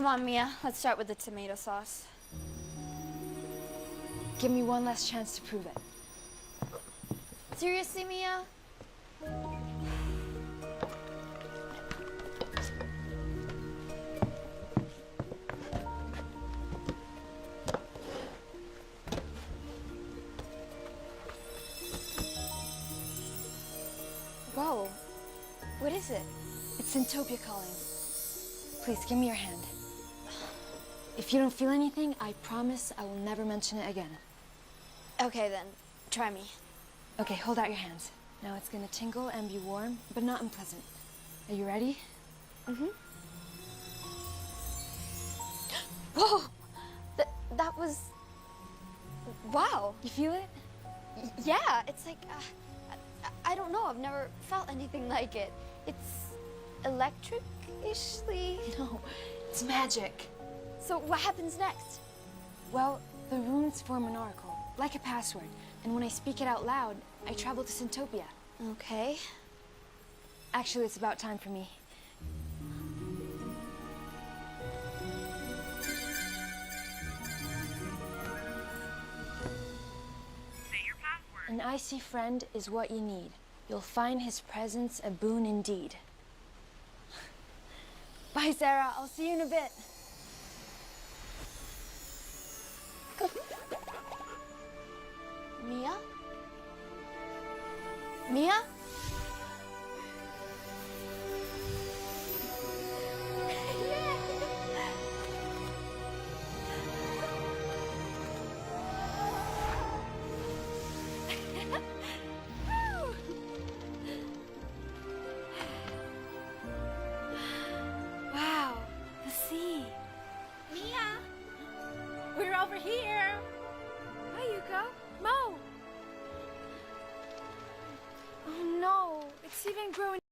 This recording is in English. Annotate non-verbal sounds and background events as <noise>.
Come on, Mia. Let's start with the tomato sauce. Give me one last chance to prove it. Seriously, Mia? Whoa. What is it? It's Syntopia calling. Please give me your hand. If you don't feel anything, I promise I will never mention it again. Okay, then. Try me. Okay, hold out your hands. Now it's gonna tingle and be warm, but not unpleasant. Are you ready? Mm-hmm. <gasps> Whoa! That, that was... Wow. You feel it? Y- Yeah, it's like... Uh, I, I don't know. I've never felt anything like it. It's electric-ishly... No, it's magic. So what happens next? Well, the runes form an oracle, like a password. And when I speak it out loud, I travel to Syntopia. Okay. Actually, it's about time for me. Say your password. An icy friend is what you need. You'll find his presence a boon indeed. <laughs> Bye, Sarah. I'll see you in a bit. Mia? <laughs> Wow, the sea. Mia! We're over here. You go. Mo! It's even growing